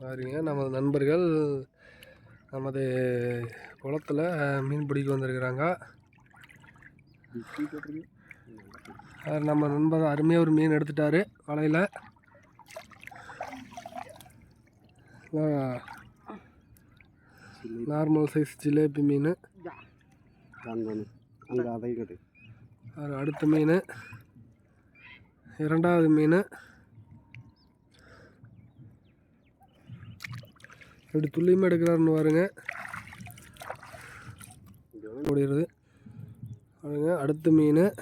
பாருங்க நமது நண்பர்கள் நமது குளத்தில் மீன் பிடிக்க வந்திருக்கிறாங்க. நம்ம நண்பர் அருமையாக ஒரு மீன் எடுத்துட்டாரு வலையில். நார்மல் சைஸ் ஜிலேபி மீன். அடுத்த மீன். இரண்டாவது மீன். அப்படி துல்லியமாக எடுக்கிறாருன்னு பாருங்க. ஓடிடுது. பாருங்க அடுத்த மீன்.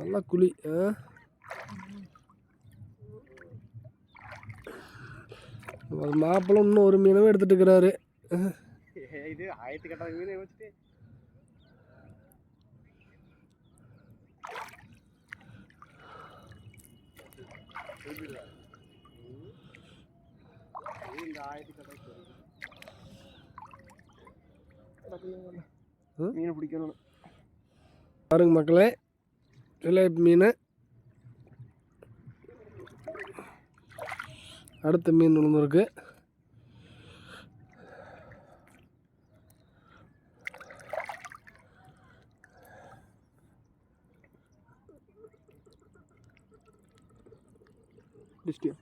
நல்லா குழி மாப்பிள்ளை இன்னும் ஒரு மீனவே எடுத்துட்டு இருக்கிறாரு. இது ஆயிரத்தி கட்டாத மீனை வச்சுட்டு. மீனை பிடிக்கணும் பாருங்க மக்களே ஜிலேபி மீன் அடுத்த மீன் விழுந்துருக்கு டிஸ்டியா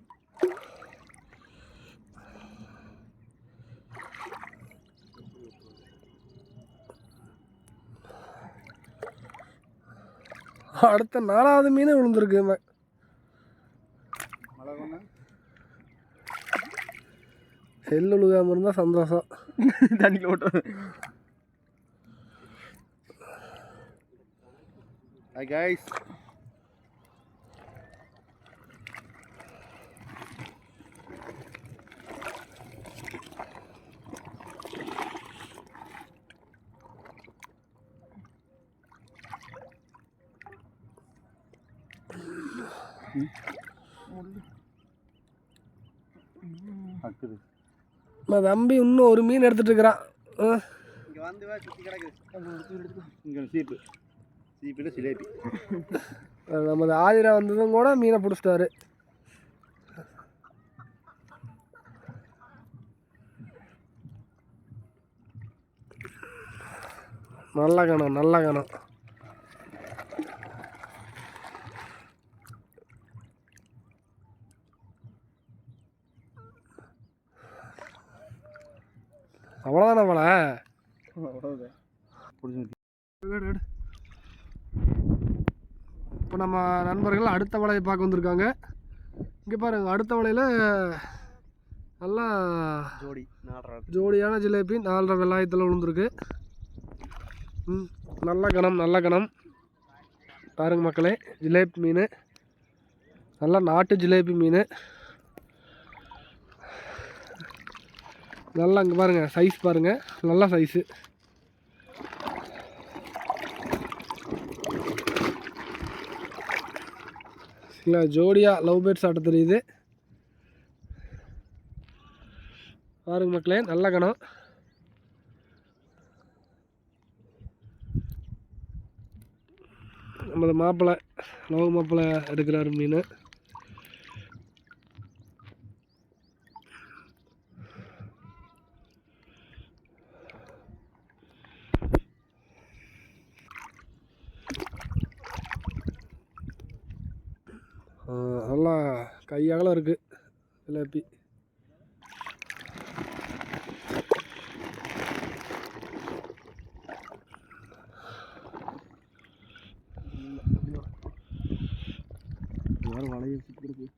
அடுத்த நாலாவது மீன் விழுந்திருக்கு ம- செல்லு விழுகாம இருந்தால் சந்தோஷம். தண்ணியில் ஓட்டும் ஹாய் கைஸ் தம்பி இன்னும் ஒரு மீன் எடுத்துட்டு இருக்கிறான். நமது ஆதிரா வந்ததும் கூட மீனை பிடிச்சிட்டாரு. நல்ல கணம் நல்ல கணம். அவ்வளோதானே பிடிச்சி இப்போ நம்ம நண்பர்கள் அடுத்த வலையை பார்க்க வந்திருக்காங்க. இங்கே பாருங்க அடுத்த வலையில் நல்லா ஜோடி ஜோடியான ஜிலேபி நாலரை வெள்ளாயத்தில் விழுந்துருக்கு. ம் நல்ல கணம் நல்ல கணம். பாருங்க மக்களே ஜிலேபி மீன். நல்லா நாட்டு ஜிலேபி மீன். நல்லா இங்கே பாருங்கள் சைஸ் பாருங்கள் நல்ல சைஸு இல்லை ஜோடியாக லவ் பேர்ட்ஸ் ஆட்ட தெரியுது. பாருங்க மக்களே நல்ல கணம். நமது மாப்பிள்ளை லவ் மாப்பிள்ளை எடுக்கிறாரு மீன். நல்லா கையகலம் இருக்குது ஜிலேபி வளைய வலையை சுற்றி